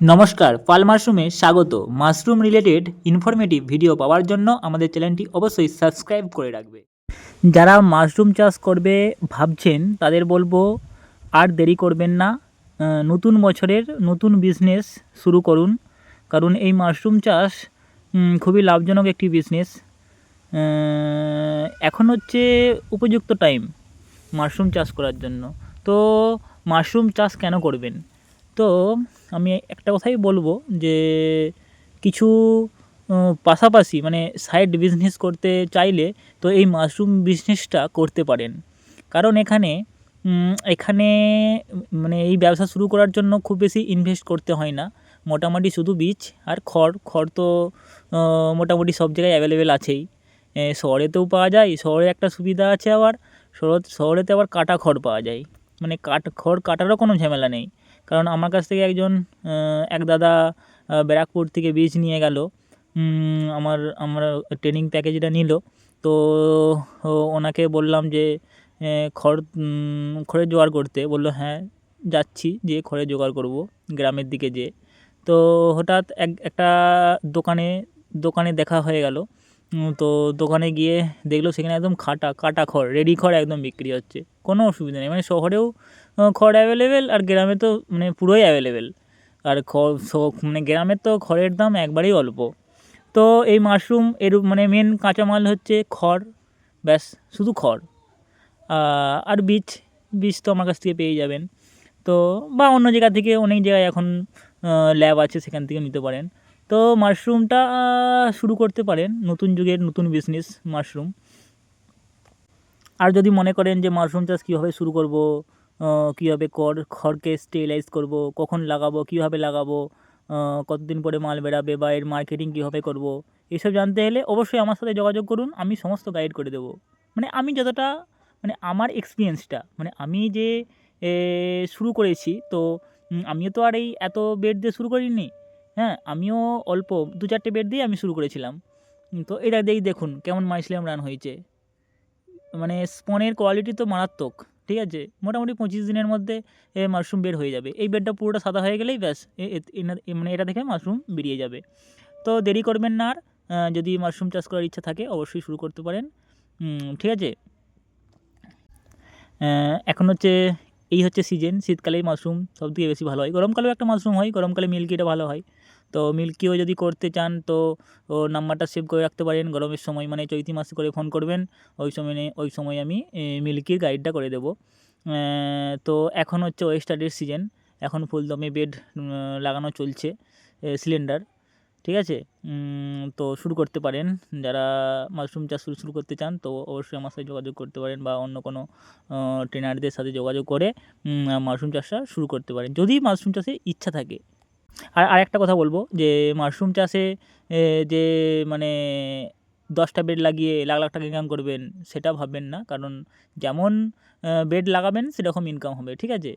নমস্কার পাল মাশরুমে স্বাগত। মাশরুম রিলেটেড ইনফরমেটিভ ভিডিও পাওয়ার জন্য আমাদের চ্যানেলটি অবশ্যই সাবস্ক্রাইব করে রাখবে। যারা মাশরুম চাষ করবে ভাবছেন, তাদের বলব আর দেরি করবেন না। নতুন বছরের নতুন বিজনেস শুরু করুন। কারণ এই মাশরুম চাষ খুবই লাভজনক একটি বিজনেস এখন হচ্ছে উপযুক্ত টাইম মাশরুম চাষ করার জন্য। তো মাশরুম চাষ কেন করবেন? তো আমি একটা কথাই বলব যে কিছু পাশাপাশি মানে সাইড বিজনেস করতে চাইলে তো এই মাশরুম বিজনেসটা করতে পারেন। কারণ এখানে এখানে মানে এই ব্যবসা শুরু করার জন্য খুব বেশি ইনভেস্ট করতে হয় না। মোটামুটি শুধু বীজ আর খড় খড় তো মোটামুটি সব জায়গায় অ্যাভেলেবেল আছেই। শহরেতেও পাওয়া যায়, শহরে একটা সুবিধা আছে আবার, শহর, শহরেতে আবার কাটা খড় পাওয়া যায়। মানে কাট, খড় কাটারও কোনো ঝামেলা নেই। কারণ আমার কাছ থেকে একজন এক দাদা ব্যারাকপুর থেকে বীজ নিয়ে গেল। আমার আমার ট্রেনিং প্যাকেজটা নিল। তো ওনাকে বললাম যে খড় খড়ের জোগাড় করতে। বলল হ্যাঁ যাচ্ছি যে খড়ের জোগাড় করব গ্রামের দিকে যেয়ে তো, হঠাৎ এক, একটা দোকানে দোকানে দেখা হয়ে গেল। তো দোকানে গিয়ে দেখল সেখানে একদম খাটা, কাটা খড় রেডি খড় একদম বিক্রি হচ্ছে। কোনো অসুবিধা নেই মানে শহরেও খড় অ্যাভেলেবেল আর গ্রামে তো মানে পুরোই অ্যাভেলেবেল আর খড় মানে গ্রামের তো খড়ের দাম একবারেই অল্প। তো এই মাশরুম এর মানে মেন কাঁচামাল হচ্ছে খড়, ব্যাস, শুধু খড়। আর বীজ বীজ তো আমার কাছ থেকে পেয়ে যাবেন। তো বা অন্য জায়গা থেকে অনেক জায়গায় এখন ল্যাব আছে, সেখান থেকে নিতে পারেন। তো মাশরুমটা শুরু করতে পারেন, নতুন যুগের নতুন বিজনেস মাশরুম। আর যদি মনে করেন যে মাশরুম চাষ কীভাবে শুরু করব কীভাবে কর খড়কে স্টেলাইজ করব, কখন লাগাবো, কীভাবে লাগাবো কতদিন পরে মাল বেরাবে বা এর মার্কেটিং কীভাবে করব, এসব জানতে হলে অবশ্যই আমার সাথে যোগাযোগ করুন, আমি সমস্ত গাইড করে দেবো। মানে আমি যতটা মানে আমার এক্সপিরিয়েন্সটা মানে আমি যে শুরু করেছি, তো আমিও তো আর এই এত বেড দিয়ে শুরু করিনি হ্যাঁ আমিও অল্প দু চারটে বেড দিয়ে আমি শুরু করেছিলাম। তো এটা দিয়েই দেখুন কেমন মাইসিলাম রান হয়েছে। মানে স্পনের কোয়ালিটি তো মারাত্মক, ঠিক আছে? মোটামুটি পঁচিশ দিনের মধ্যে মাশরুম বের হয়ে যাবে। এই বেডটা পুরোটা সাদা হয়ে গেলেই ব্যাস মানে এটা থেকে মাশরুম বেরিয়ে যাবে। তো দেরি করবেন না আর যদি মাশরুম চাষ করার ইচ্ছা থাকে অবশ্যই শুরু করতে পারেন। ঠিক আছে? এখন হচ্ছে এই হচ্ছে সিজন শীতকালেই মাশরুম সবথেকে বেশি ভালো হয়। গরমকালেও একটা মাশরুম হয়, গরমকালে মিল্কিটা ভালো হয়। তো মিল্কিও যদি করতে চান, তো ও নাম্বারটা সেভ করে রাখতে পারেন। গরমের সময় মানে চৈতি মাসে করে ফোন করবেন। ওই সময় ওই সময় আমি মিল্কির গাইডটা করে দেবো। তো এখন হচ্ছে ওয়েস্টার্ডের সিজন এখন ফুলদমে বেড লাগানো চলছে সিলিন্ডার ঠিক আছে? তো শুরু করতে পারেন। যারা মাশরুম চাষ শুরু শুরু করতে চান, তো অবশ্যই আমার সাথে যোগাযোগ করতে পারেন বা অন্য কোনো ট্রেনারদের সাথে যোগাযোগ করে মাশরুম চাষটা শুরু করতে পারেন। যদি মাশরুম চাষে ইচ্ছা থাকে। আর আরেকটা কথা বলব যে মাশরুম চাষে যে মানে দশটা বেড লাগিয়ে লাখ লাখ টাকা ইনকাম করবেন, সেটা ভাববেন না। কারণ যেমন বেড লাগাবেন, সেরকম ইনকাম হবে। ঠিক আছে?